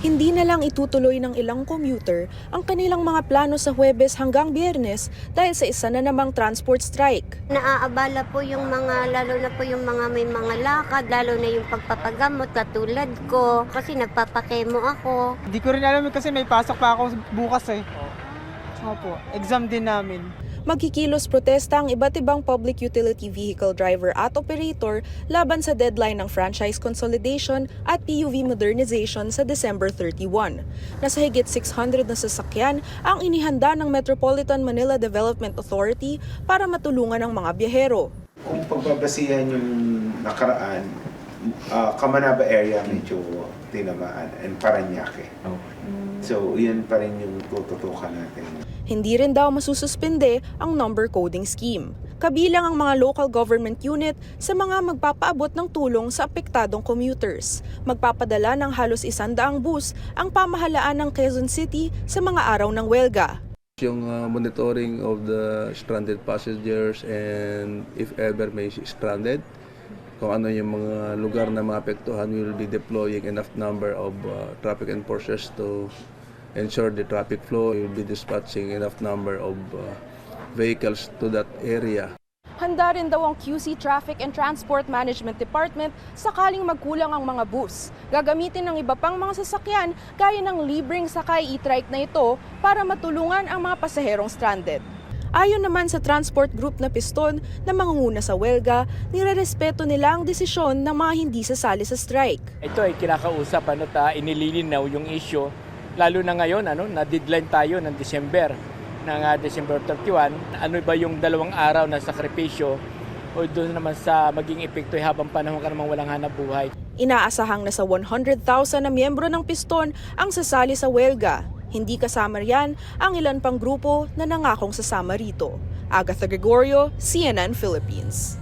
Hindi na lang itutuloy ng ilang commuter ang kanilang mga plano sa Huwebes hanggang Biyernes dahil sa isa na namang transport strike. Naaabala po yung mga, lalo na po yung mga may mga lakad, lalo na yung pagpapagamot katulad ko, kasi nagpapakemo ako. Hindi ko rin alam eh, kasi may pasok pa ako bukas eh. Opo, exam din namin. Magkikilos protesta ang iba't ibang public utility vehicle driver at operator laban sa deadline ng franchise consolidation at PUV modernization sa December 31. Nasa higit 600 na sasakyan ang inihanda ng Metropolitan Manila Development Authority para matulungan ang mga biyahero. Kung pagbabasihan yung nakaraan, uh, Kamanaba area medyo tinamaan and Paranaque. So, yun pa rin yung tututukan natin. Hindi rin daw masususpende ang number coding scheme. Kabilang ang mga local government unit sa mga magpapaabot ng tulong sa apektadong commuters. Magpapadala ng halos isandaang bus ang pamahalaan ng Quezon City sa mga araw ng welga. yung uh, monitoring of the stranded passengers and if ever may stranded kung ano yung mga lugar na maapektuhan we will be deploying enough number of uh, traffic enforcers to ensure the traffic flow we will be dispatching enough number of uh, vehicles to that area Handa rin daw ang QC Traffic and Transport Management Department sakaling magkulang ang mga bus. Gagamitin ng iba pang mga sasakyan gaya ng libreng sakay e-trike na ito para matulungan ang mga pasaherong stranded. Ayon naman sa transport group na Piston na mangunguna sa welga, nirerespeto nila ang desisyon ng mga hindi sasali sa strike. Ito ay kinakausap ano ta inililinaw yung issue lalo na ngayon ano na deadline tayo ng December ng ah, December 31 ano ba yung dalawang araw na sakripisyo o doon naman sa maging epekto habang panahon ka namang walang hanap buhay Inaasahang nasa 100,000 na miyembro ng Piston ang sasali sa welga. Hindi kasama riyan ang ilan pang grupo na nangakong sasama rito. Agatha Gregorio, CNN Philippines.